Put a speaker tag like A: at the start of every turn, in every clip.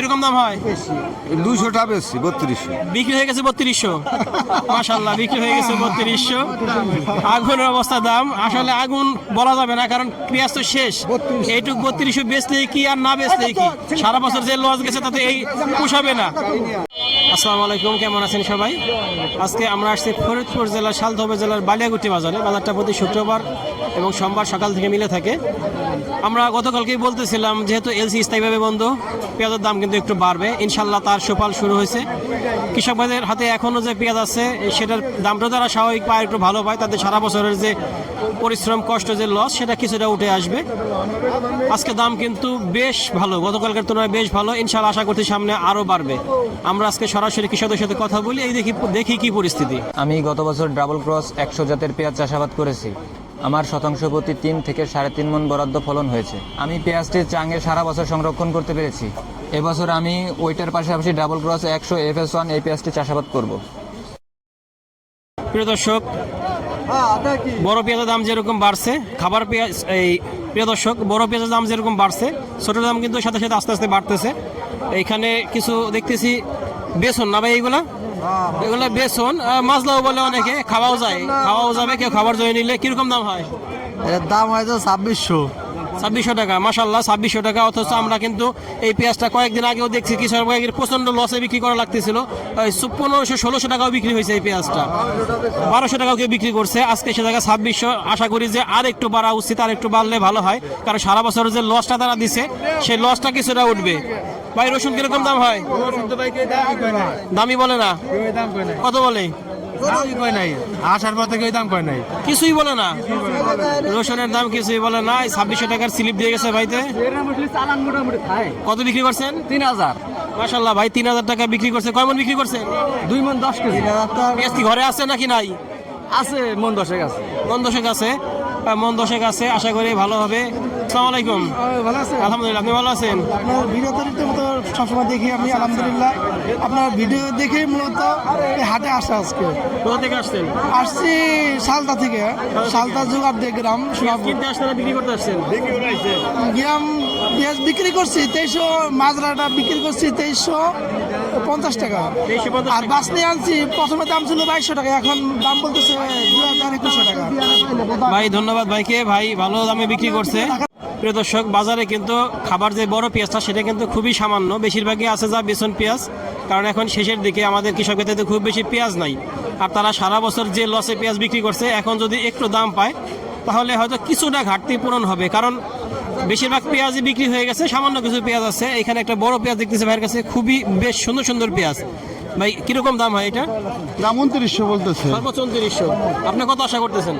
A: কীরকম দাম হয়?
B: দুশো টাকা বেশি বত্রিশশো।
A: বিক্রি হয়ে গেছে বত্রিশশো। মাশাল্লাহ বিক্রি হয়ে গেছে বত্রিশশো। আগুনের অবস্থা দাম। আসলে আগুন বলা যাবে না কারণ পেঁয়াজ তো শেষ এইটুক বত্রিশশো বেচলে কি আর না বেচলে কি? সারা বছর যে লস গেছে তাতে এই পোষাবে না। আসসালামু আলাইকুম, কেমন আছেন সবাই? আজকে আমরা আসছি ফরিদপুর জেলার শালধবে জেলার বালিয়াগুটি বাজারে, বাজারটা প্রতি শুক্রবার এবং সোমবার সকাল থেকে মিলে থাকে। আমরা গতকালকেই বলতেছিলাম, যেহেতু এলসি স্থায়ীভাবে বন্ধ, পেঁয়াজের দাম কিন্তু একটু বাড়বে। ইনশাল্লাহ তার সুফল শুরু হয়েছে। কৃষক ভাইদের হাতে এখনও যে পেঁয়াজ আছে, সেটার দামটা তারা স্বাভাবিক পায়, একটু ভালো পায়, তাদের সারা বছরের যে পরিশ্রম, কষ্ট, যে লস, সেটা কিছুটা উঠে আসবে। আজকে দাম কিন্তু বেশ ভালো, গতকালকার তুলনায় বেশ ভালো। ইনশাল্লাহ আশা করছি সামনে আরও বাড়বে। আমরা আজকে সরাসরি কৃষকদের সাথে কথা বলি এই দেখি দেখি কি পরিস্থিতি।
C: আমি গত বছর ডাবল ক্রস একশো জাতের পেঁয়াজ চাষাবাদ করেছি। আমার শতাংশ প্রতি তিন থেকে সাড়ে তিন মন বরাদ্দ ফলন হয়েছে। আমি পেঁয়াজটি চাঙ্গে সারা বছর সংরক্ষণ করতে পেরেছি। এবছর আমি ওইটার পাশাপাশি ডাবল ক্রস একশো এফ এস ওয়ান এই পেঁয়াজটি চাষাবাদ করব।
A: প্রিয় দর্শক বড় পেঁয়াজের দাম যেরকম বাড়ছে খাবার পেঁয়াজ এই প্রিয় দর্শক বড় পেঁয়াজের দাম যেরকম বাড়ছে ছোটোর দাম কিন্তু সাথে সাথে আস্তে আস্তে বাড়তেছে। এইখানে কিছু দেখতেছি বেসন না ভাই এইগুলা এগুলো বেসন আহ, মাজলাও বলে অনেকে খাওয়াও যায়। খাওয়াও যাবে কেউ খাবার জয় নিলে কীরকম দাম হয়?
B: এর দাম হয়তো ছাব্বিশশো।
A: ছাব্বিশশো টাকা মাসাল্লাহ ছাব্বিশশো টাকা। অথচ আমরা কিন্তু এই পেঁয়াজটা কয়েকদিন আগেও দেখছি কিছু কয়েকদিন প্রচণ্ড লসে বিক্রি করা লাগতেছিল। পনেরোশো ষোলোশো টাকাও বিক্রি হয়েছে এই পেঁয়াজটা। বারোশো টাকাও কেউ বিক্রি করছে। আজকে সে জায়গায় ছাব্বিশশো। আশা করি যে আর একটু বাড়া উচিত আর একটু বাড়লে ভালো হয়। কারণ সারা বছরের যে লসটা তারা দিছে সেই লসটা কিছুটা উঠবে। ভাই রসুন কীরকম দাম হয়? দামি বলে না। কত বলে?
B: আসার পর থেকে দাম কয় নাই।
A: কিছুই বলে না। রসুনের দাম কিছুই বলে না ছাব্বিশশো টাকার স্লিপ দিয়ে গেছে ভাইতে। কত বিক্রি করছেন?
B: তিন হাজার।
A: ভাই তিন হাজার টাকা বিক্রি করছে। কয় মন বিক্রি করছেন
B: দুই মন দশ কেজি।
A: ঘরে আছে নাকি নাই?
B: আছে মন দশেক আছে।
A: মন দশেক আছে। মন দশেক আছে আশা করি ভালো হবে। আসসালামু আলাইকুম।
D: ভালো আছেন?
A: আলহামদুলিল্লাহ আপনি ভালো আছেন?
D: আপনার ভিডিও মতো সবসময় দেখি আমি আলহামদুলিল্লাহ। আপনার ভিডিও দেখে মূলত হাটে আসা আজকে।
A: কোথা থেকে আসছেন?
D: আসছি সালতা থেকে। সালতা দিয়ে গ্রাম
A: কিনতে আসছেন না বিক্রি করতে আসছেন?
D: গ্রাম পেঁয়াজ বিক্রি করছি তেইশশো মাজরাটা বিক্রি করছি তেইশশো। পঞ্চাশ টাকা। আর বাস নিয়ে আনছি, প্রথমে দাম ছিল বাইশশো টাকা, এখন দাম বলতেছে দুই হাজার একুশশো টাকা।
A: ভাই, ধন্যবাদ ভাইকে। ভাই, ভালো দামে বিক্রি করছে। প্রিয় দর্শক, বাজারে কিন্তু খাবার যে বড় পেঁয়াজটা, সেটা কিন্তু খুবই সামান্য। বেশিরভাগই আছে যা বেসন পেঁয়াজ। কারণ এখন শেষের দিকে আমাদের কৃষকদের তো খুব বেশি পেঁয়াজ নাই। আর তারা সারা বছর যে লসে পেঁয়াজ বিক্রি করছে, এখন যদি একটু দাম পায়, তাহলে হয়তো কিছুটা ঘাটতি পূরণ হবে। কারণ বেশিরভাগ পেঁয়াজই বিক্রি হয়ে গেছে সামান্য কিছু পেঁয়াজ আছে। এখানে একটা বড় পেঁয়াজ দেখতেছে ভাইয়ের কাছে খুবই বেশ সুন্দর সুন্দর পেঁয়াজ। ভাই কীরকম দাম হয় এটা?
D: দাম উনত্রিশশো বলতেছে।
A: সর্বোচ্চ উনত্রিশশো। আপনি কত আশা করতেছেন?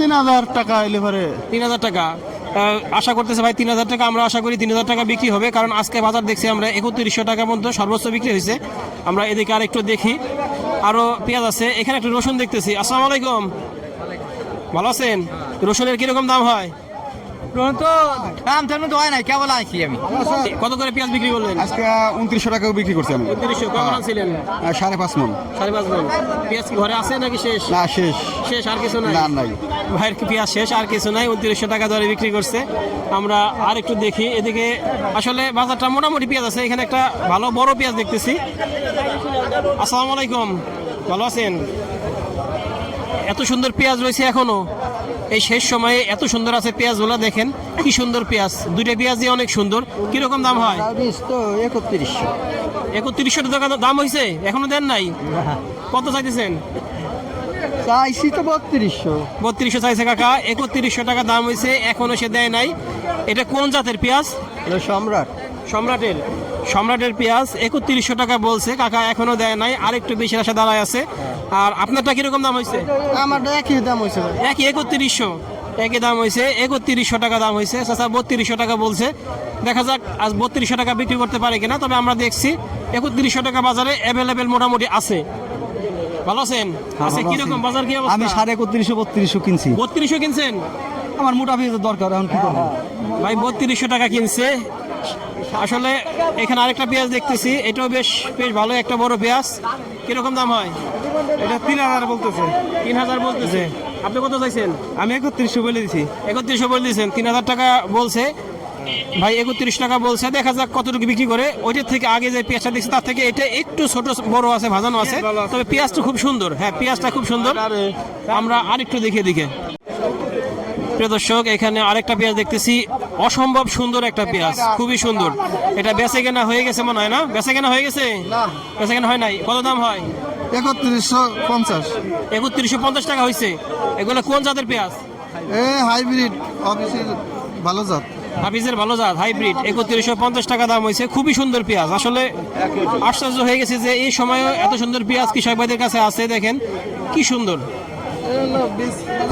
D: তিন হাজার টাকা এলে পরে।
A: তিন হাজার টাকা। আশা করতেছে ভাই তিন হাজার টাকা আমরা আশা করি তিন হাজার টাকা বিক্রি হবে কারণ আজকে বাজার দেখছি আমরা একত্রিশশো টাকা পর্যন্ত সর্বোচ্চ বিক্রি হয়েছে। আমরা এদিকে আর একটু দেখি। আরও পেঁয়াজ আছে এখানে একটু রসুন দেখতেছি। আসসালামু আলাইকুম। ভালো আছেন? রসুনের কীরকম দাম হয়?
B: তো দাম তেমন তো হয় নাই কেবল আনছি আমি।
A: কত করে পেঁয়াজ বিক্রি করলেন?
B: আজকে উনত্রিশশো টাকা বিক্রি করছি আমি।
A: উনত্রিশশো আনছিলেন?
B: সাড়ে পাঁচ মন।
A: সাড়ে পাঁচ মণ। পেঁয়াজ কি ঘরে আছে নাকি শেষ?
B: না শেষ।
A: শেষ আর কিছু নাই?
B: না নাই।
A: ভাইয়ের কি পেঁয়াজ শেষ আর কিছু নাই? উনত্রিশশো টাকা দরে বিক্রি করছে। আমরা আর একটু দেখি। এদিকে আসলে বাজারটা মোটামুটি পেঁয়াজ আছে। এখানে একটা ভালো বড় পেঁয়াজ দেখতেছি। আসসালামু আলাইকুম। ভালো আছেন? এত সুন্দর পেঁয়াজ রয়েছে এখনও? এই শেষ সময়ে এত সুন্দর আছে পেঁয়াজগুলো দেখেন কি সুন্দর পেঁয়াজ। দুইটা পেঁয়াজই অনেক সুন্দর। কীরকম দাম হয়?
D: তো একত্রিশশো।
A: একত্রিশশো টাকা দাম হয়েছে এখনও দেন নাই? কত চাইতেছেন?
D: চাইছি তো বত্রিশশো।
A: বত্রিশশো চাইছে কাকা একত্রিশশো টাকা দাম হয়েছে এখনও সে দেয় নাই। এটা কোন জাতের পেঁয়াজ?
D: সম্রাট।
A: সম্রাটের। সম্রাটের পেঁয়াজ একত্রিশশো টাকা বলছে কাকা এখনও দেয় নাই আর একটু বেশি আশা দাঁড়ায় আছে। আর আপনারটা কীরকম দাম হয়েছে?
D: আমারটা একই দাম হয়েছে
A: একই একত্রিশশো। একই দাম হয়েছে একত্রিশশো টাকা দাম হয়েছে। চাচা বত্রিশশো টাকা বলছে। দেখা যাক আজ বত্রিশশো টাকা বিক্রি করতে পারে কিনা তবে আমরা দেখছি একত্রিশশো টাকা বাজারে অ্যাভেলেবেল মোটামুটি আছে। ভালো আছেন? আচ্ছা কীরকম বাজার কি অবস্থা?
B: আমি সাড়ে একত্রিশশো বত্রিশশো কিনছি।
A: বত্রিশশো কিনছেন?
B: আমার মোটা পেঁয়াজের দরকার এখন কি করব?
A: ভাই বত্রিশশো টাকা কিনছে। আসলে এখানে আরেকটা পেঁয়াজ দেখতেছি। এটাও বেশ বেশ ভালো একটা বড় পেঁয়াজ। কীরকম দাম হয়?
B: এটা তিন হাজার বলতেছে।
A: তিন হাজার বলতেছে। আপনি কত চাইছেন?
B: আমি একত্রিশশো বলে দিছি।
A: একত্রিশশো বলে দিয়েছেন তিন হাজার টাকা বলছে। ভাই একত্রিশ টাকা বলছে। দেখা যাক কতটুকু বিক্রি করে। ওইটার থেকে আগে যে পেঁয়াজটা দেখছি তার থেকে এটা একটু ছোট বড় আছে ভাজানো আছে। তবে পেঁয়াজটা খুব সুন্দর। হ্যাঁ পেঁয়াজটা খুব সুন্দর। আমরা আরেকটু দেখে দিকে প্রিয় দর্শক এখানে আরেকটা পেঁয়াজ দেখতেছি। অসম্ভব সুন্দর একটা পেঁয়াজ খুবই সুন্দর। এটা বেচে কেনা হয়ে গেছে মনে হয় না? বেচে কেনা হয়ে গেছে? বেচে কেনা হয় নাই? কত দাম হয়?
E: একত্রিশশো পঞ্চাশ।
A: একত্রিশশো পঞ্চাশ টাকা হয়েছে এগুলো কোন জাতের পেঁয়াজ?
E: এ হাইব্রিড। অফিসের ভালো জাত।
A: হাফিজের ভালো জাত হাইব্রিড। একত্রিশশো পঞ্চাশ টাকা দাম হয়েছে খুবই সুন্দর পেঁয়াজ। আসলে আশ্চর্য হয়ে গেছে যে এই সময় এত সুন্দর পেঁয়াজ কৃষক ভাইদের কাছে আছে দেখেন। কি সুন্দর।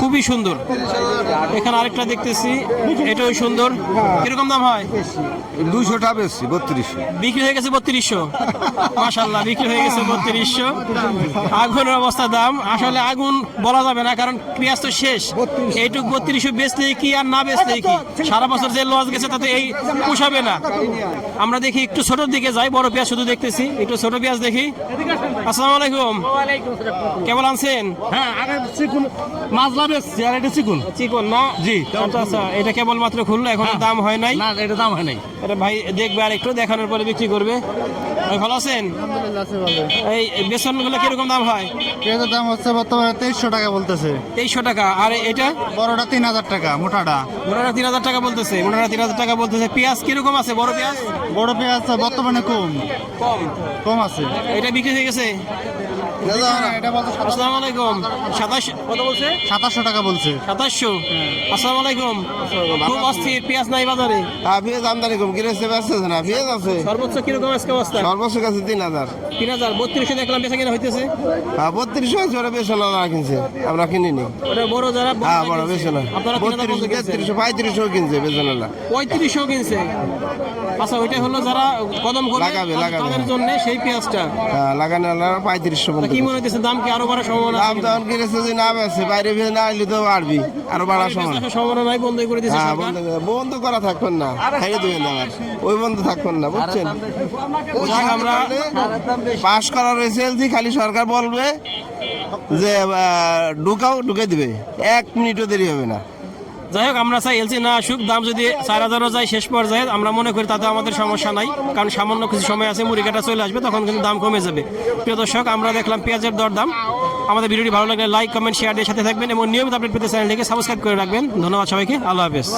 A: খুবই সুন্দর। এখানে আরেকটা দেখতেছি এটাও সুন্দর। কীরকম দাম হয়?
E: দুইশোটা বেশি বত্রিশশো।
A: বিক্রি হয়ে গেছে বত্রিশশো। মাসাল্লাহ বিক্রি হয়ে গেছে বত্রিশশো। আগুনের অবস্থা দাম। আসলে আগুন বলা যাবে না কারণ পেঁয়াজ তো শেষ। এইটুক বত্রিশশো বেচলে কি আর না বেচলে কি? সারা বছর যে লস গেছে তাতে এই পোষাবে না। আমরা দেখি একটু ছোটোর দিকে যাই বড় পেঁয়াজ শুধু দেখতেছি। একটু ছোট পেঁয়াজ দেখি। আসসালামু আলাইকুম। কেমন আছেন?
B: হ্যাঁ মাজলা বেশি আর এটা চিকুন।
A: চিকন না?
B: জি।
A: আচ্ছা আচ্ছা এটা কেবল মাত্র খুললো এখন দাম হয় নাই?
B: না এটা দাম হয় নাই।
A: এটা ভাই দেখবে আর একটু দেখানোর পরে বিক্রি করবে। ভালো আছেন? এই বেসনগুলো কীরকম দাম হয়?
E: পেঁয়াজের দাম হচ্ছে বর্তমানে তেইশশো টাকা বলতেছে।
A: তেইশশো টাকা। আর এটা?
E: বড়টা তিন হাজার টাকা মোটাটা।
A: মোটাটা তিন হাজার টাকা বলতেছে। মোটাটা তিন হাজার টাকা বলতেছে। পেঁয়াজ কীরকম আছে? বড় পেঁয়াজ?
E: বড় পেঁয়াজ বর্তমানে কম।
A: কম।
E: কম আছে।
A: এটা বিক্রি হয়ে গেছে?
E: এটা
A: আসসালামু আলাইকুম। সাতাশ কত বলছে?
E: সাতাশশো টাকা বলছে।
A: সাতাশশো? আসসালামু আলাইকুম। খুব অস্থির পেঁয়াজ নাই বাজারে।
F: হ্যাঁ পেঁয়াজ আমদানি কম। কিনেছে ব্যস্ত না পেঁয়াজ আছে।
A: সর্বোচ্চ কীরকম আজকে অবস্থা?
F: সর্বোচ্চ কাছে তিন হাজার।
A: তিন হাজার। বত্রিশশো দেখলাম বেচা কিনা হইতেছে।
F: হ্যাঁ বত্রিশশো আছে ওরা বেশ না কিনছে। আমরা কিনিনি।
A: ওটা বড় যারা বড়
F: হ্যাঁ বড়
A: কিনছে।
F: বেশ না
A: আপনারা তিন হাজার
F: বত্রিশশো তেত্রিশশো পঁয়ত্রিশশো কিনছে বেজনালা
A: পঁয়ত্রিশশো কিনছে। আচ্ছা ওইটা হলো যারা কদম
F: লাগাবে, লাগাবে।
A: জন্য সেই পেঁয়াজটা।
F: হ্যাঁ লাগানো পঁয়ত্রিশশো পর্যন্ত
A: কি মনে হইতেছে দাম কি আরও বাড়ার সম্ভাবনা আছে
F: দাম তখন কিনেছে যে না বেছে বাইরে না আইলে তো বাড়বি আরও বাড়ার?
A: সম্ভাবনা। নাই বন্ধ করে দিয়েছে
F: হ্যাঁ বন্ধ বন্ধ করা থাকবেন না খাইয়ে দেবেন না ওই বন্ধ থাকবেন না বুঝছেন?
A: আমরা
F: পাশ করা রয়েছে এলসি, খালি সরকার বলবে যে ঢুকাও ঢুকে দিবে। এক মিনিটও দেরি হবে না।
A: যাই হোক, আমরা চাই এলসি না আসুক, দাম যদি চার হাজারও যায় শেষ পর্যায়ে, আমরা মনে করি তাতে আমাদের সমস্যা নাই, কারণ সামান্য কিছু সময় আছে, মুড়ি কাটা চলে আসবে, তখন কিন্তু দাম কমে যাবে। প্রিয় দর্শক, আমরা দেখলাম পেঁয়াজের দর দাম আমাদের ভিডিওটি ভালো লাগলে লাইক কমেন্ট শেয়ার দিয়ে সাথে থাকবেন এবং নিয়মিত আপডেট পেতে চ্যানেলটিকে সাবস্ক্রাইব করে রাখবেন। ধন্যবাদ সবাইকে, আল্লাহ হাফেজ।